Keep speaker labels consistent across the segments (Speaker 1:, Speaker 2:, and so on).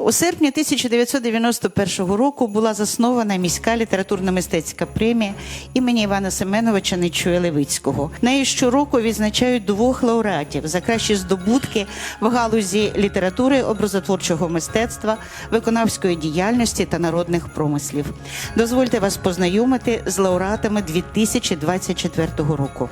Speaker 1: У серпні 1991 року була заснована міська літературно-мистецька премія імені Івана Семеновича Нечуя Левицького. Нею щороку відзначають двох лауреатів за кращі здобутки в галузі літератури, образотворчого мистецтва, виконавської діяльності та народних промислів. Дозвольте вас познайомити з лауреатами 2024 року.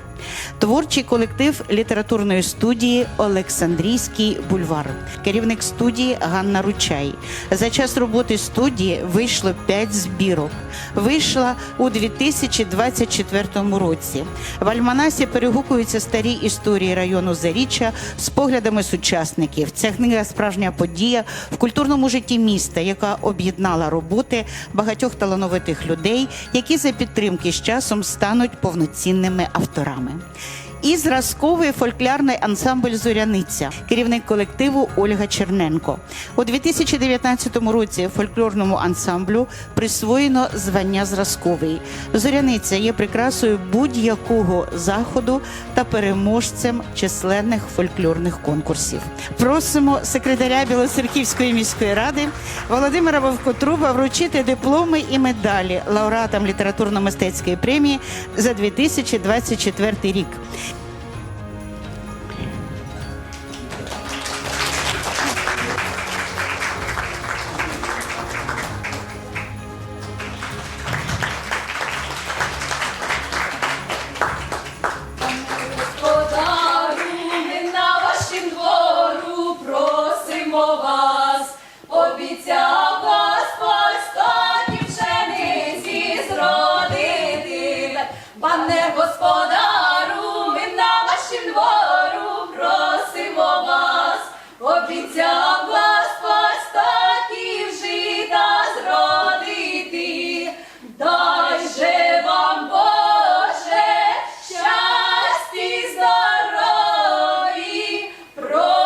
Speaker 1: Творчий колектив літературної студії Олександрійський бульвар, керівник студії Ганна Ручай. За час роботи студії вийшло 5 збірок. Вийшла у 2024 році. В Альманасі перегукуються старі історії району Заріччя з поглядами сучасників. Ця книга справжня подія в культурному житті міста, яка об'єднала роботи багатьох талановитих людей, які за підтримки з часом стануть повноцінними авторами. І зразковий фольклорний ансамбль Зоряниця, керівник колективу Ольга Черненко. У 2019 році фольклорному ансамблю присвоєно звання зразковий. Зоряниця є прикрасою будь-якого заходу та переможцем численних фольклорних конкурсів. Просимо секретаря Білоцерківської міської ради Володимира Вовкотруба вручити дипломи і медалі лауреатам літературно-мистецької премії за 2024 рік.
Speaker 2: Пане господарю, ми на вашім двору просимо вас, обіцяв вас постаті жита зродити. Дай же вам Боже щастя і здорові прожити.